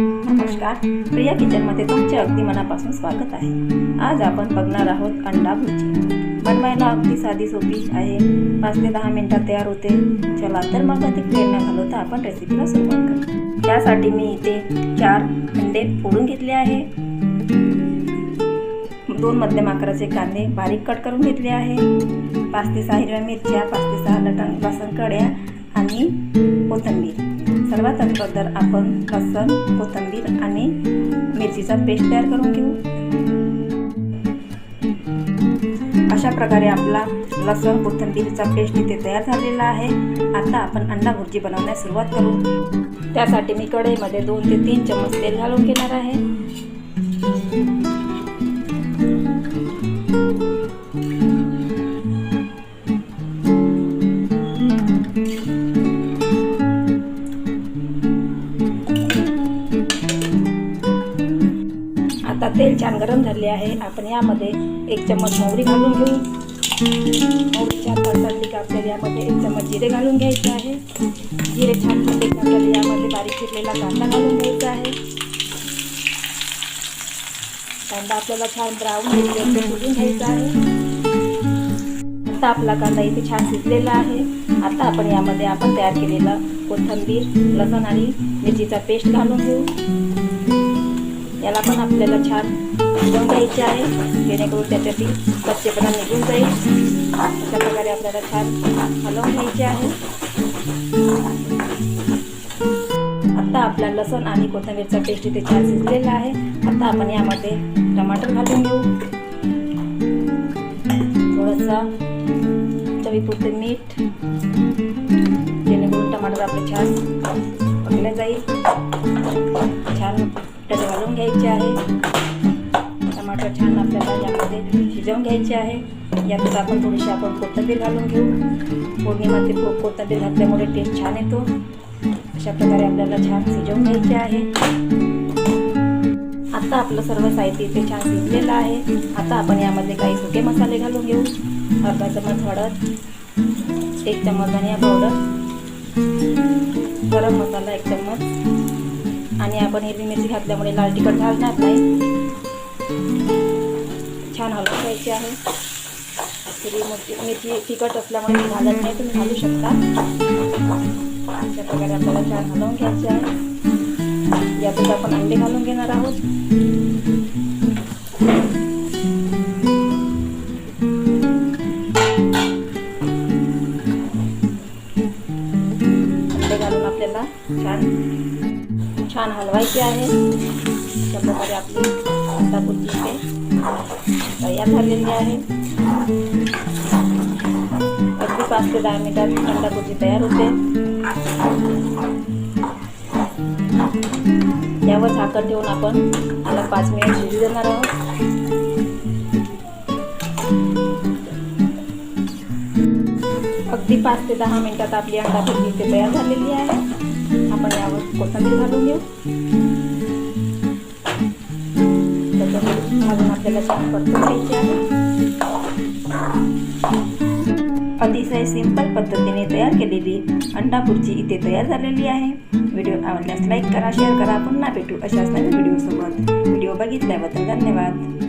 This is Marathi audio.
नमस्कार प्रिया किचनमध्ये तुमचे अगदी मनापासून स्वागत आहे. आज आपण बघणार आहोत अंडा भुर्जी. बनवायला अगदी साधी सोपी आहे. पाच ते दहा मिनटात तयार होते. चला तर मग अधिक वेळ न घालवता आपण रेसिपीला सुरुवात करू. त्यासाठी मी इथे चार अंडे फोडून घेतले आहे. दोन मध्यम आकाराचे कांदे बारीक कट करून घेतले आहे. पाच ते सहा हिरव्या मिरच्या पाच ते सहा लटण लसण कड्या आणि कोथंबीर. सर्वात अगोदर आपण लसण कोथिंबीर आणि मिरचीचा पेस्ट तयार करून घेऊ. अशा प्रकारे आपला लसण कोथिंबीरचा पेस्ट इथे तयार झालेला आहे. आता आपण अंडा भुर्जी बनवण्यास सुरुवात करू. त्यासाठी मी कढईमध्ये दोन ते तीन चम्मच तेल घालून घेणार आहे. तेल छान गरम झाले आहे. आपण यामध्ये एक चम्मच मोहरी घालून घेऊ. मोहरी छान तडतडली का आपल्याला यामध्ये एक चम्मच जिरे घालून घ्यायचे आहे. जिरे छान तडले का आपल्याला यामध्ये बारीक चिरलेला कांदा घालून घ्यायचा आहे. कांदा आपल्याला छान ब्राऊन शिजून घ्यायचा आहे. आता आपला कांदा इथे छान शिजलेला आहे. आता आपण यामध्ये आपण तयार केलेला कोथिंबीर लसण आणि मिरचीचा पेस्ट घालून घेऊ. याला पण आपल्याला छान शिजवून घ्यायचे आहे. जेणेकरून त्याच्यातील कच्चेपणा निघून जाईल. अशा प्रकारे आपल्याला छान हलवून घ्यायचे आहे. आता आपला लसण आणि कोथिंबीरचा पेस्ट इथे छान शिजलेला आहे. आता आपण यामध्ये टमाटर घालून घेऊ. थोडंसा चवीपुरते मीठ. जेणेकरून टमाटर आपले छान आहे टमाटर छान आपल्याला यामध्ये शिजवून घ्यायचे आहे. यातच आपण थोडीशी आपण कोथंबीर घालून घेऊ. फोडणीमध्ये खूप कोथंबीर घातल्यामुळे टेस्ट छान येतो. अशा प्रकारे आपल्याला छान शिजवून घ्यायचे आहे. आता आपलं सर्व साहित्य इथे छान शिजलेलं आहे. आता आपण यामध्ये काही सुके मसाले घालून घेऊ. अर्धा चमच हळद एक चमच धनिया पावडर गरम मसाला एक चम्मच आणि आपण हिरवी मिरची घातल्यामुळे लाल तिखट घालणार नाही. छान हलवून घ्यायची आहे. हिरवी मिरची मिरची तिखट असल्यामुळे मी घालत नाही तुम्ही घालू शकता. अशा प्रकारे आपल्याला छान हलवून घ्यायचे आहे. यातच आपण अंडे घालून घेणार आहोत. छान हलवायचे आहे अशा प्रकारे आपली अंडा बुर्जी इथे तयार झालेली आहे अगदी पाच ते दहा मिनिटात अंडा बुर्जी तयार होते यावर झाकण ठेवून आपण याला पाच मिनिट शिजू देणार आहोत अगदी पाच ते दहा मिनिटात आपली अंडा भुर्जी इथे तयार झालेली आहे आपण यावर कोथंबीर घालून घेऊ. घालून आपल्याला छान परतून घ्यायची आहे. अतिशय सिंपल पद्धतीने तयार केलेली अंडा भुर्जी इथे तयार झालेली आहे. व्हिडिओ आवडल्यास लाईक करा शेअर करा. पुन्हा भेटू अशाच नवीन व्हिडिओसोबत व्हिडिओ बघितल्याबद्दल धन्यवाद.